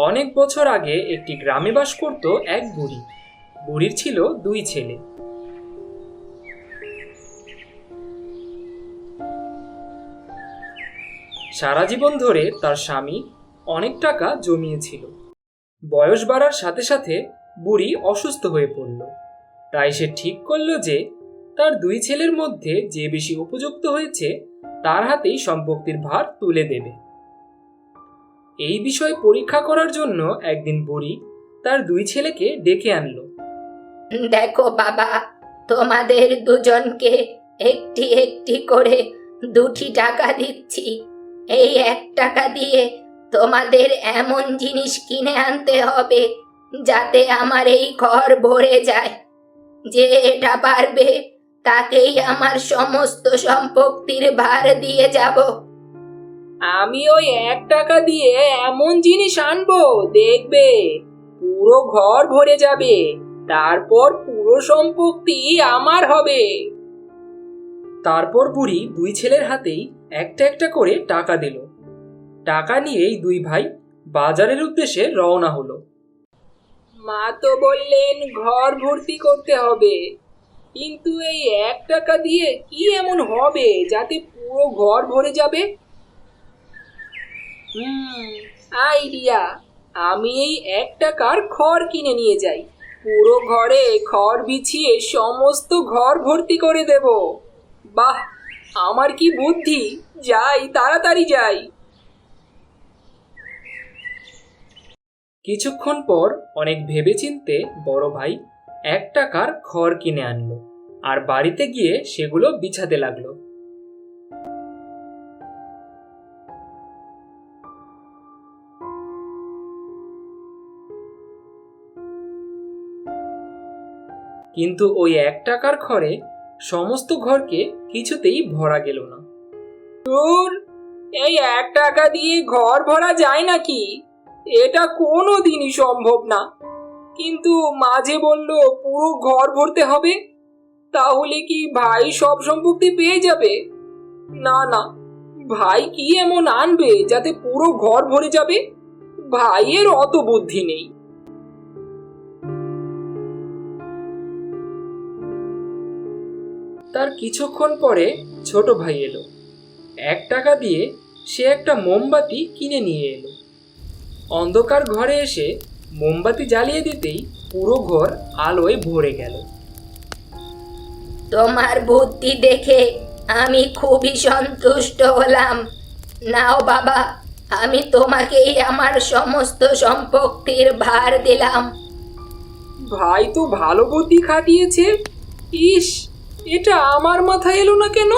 অনেক বছর আগে একটি গ্রামে বাস করত এক বুড়ি। বুড়ির ছিল দুই ছেলে। সারা জীবন ধরে তার স্বামী অনেক টাকা জমিয়েছিল। বয়স বাড়ার সাথে সাথে বুড়ি অসুস্থ হয়ে পড়ল। তাই সে ঠিক করল যে, তার দুই ছেলের মধ্যে যে বেশি উপযুক্ত হয়েছে, তার হাতেই সম্পত্তির ভার তুলে দেবে। এই বিষয় পরীক্ষা করার জন্য একদিন বুড়ি তার দুই ছেলেকে ডেকে আনলো। দেখো বাবা, তোমাদের দুজনকে একটি একটি করে দুটি টাকা দিচ্ছি। এই এক টাকা দিয়ে তোমাদের এমন জিনিস কিনে আনতে হবে যাতে আমার এই ঘর ভরে যায়। যে এটা পারবে, তাকেই আমার সমস্ত সম্পত্তির ভার দিয়ে যাব। আমি ওই এক টাকা দিয়ে এমন জিনিস আনব দেখবে। পুরো ঘর ভরে যাবে তারপর পুরো সম্পত্তি আমার হবে। তারপর বুড়ি দুই ছেলের হাতেই একটা একটা করে টাকা দিল। টাকা নিয়েই দুই ভাই বাজারের উদ্দেশ্যে রওনা হলো। মা তো বললেন ঘর ভর্তি করতে হবে। কিন্তু এই এক টাকা দিয়ে কি এমন হবে যাতে পুরো ঘর ভরে যাবে? হুম। আইডিয়া আমি এই এক টাকার খড় কিনে নিয়ে যাই। পুরো ঘরে খড় বিছিয়ে সমস্ত ঘর ভর্তি করে দেব। বাহ, আমার কি বুদ্ধি? যাই, তাড়াতাড়ি যাই। কিছুক্ষণ পর অনেক ভেবেচিন্তে বড় ভাই এক টাকার খড় কিনে আনলো, আর বাড়িতে গিয়ে সেগুলো বিছাতে লাগল। কিন্তু ওই এক টাকার খড়ে সমস্ত ঘরকে কিছুতেই ভরা গেল না। দূর, এই এক টাকা দিয়ে ঘর ভরা যায় নাকি? এটা কোনো দিনই সম্ভব না। কিন্তু মাঝে বলল, পুরো ঘর ভরতে হবে? তাহলে কি ভাই সব সম্পত্তি পেয়ে যাবে? না না, ভাই কি এমন আনবে যাতে পুরো ঘর ভরে যাবে? ভাইয়ের অত বুদ্ধি নেই। তার কিছুক্ষণ পরে ছোট ভাই এলো। এক টাকা দিয়ে সে একটা মোমবাতি কিনে নিয়ে এলো। অন্ধকার ঘরে এসে মোমবাতি জ্বালিয়ে দিতেই পুরো ঘর আলোয় ভরে গেল। তোমার বুদ্ধি দেখে আমি খুবই সন্তুষ্ট হলাম। নাও বাবা আমি তোমাকেই আমার সমস্ত সম্পত্তির ভার দিলাম। ভাই তো ভালো বুদ্ধি খাটিয়েছে। ইস! এটা আমার মাথায় এলো না কেন?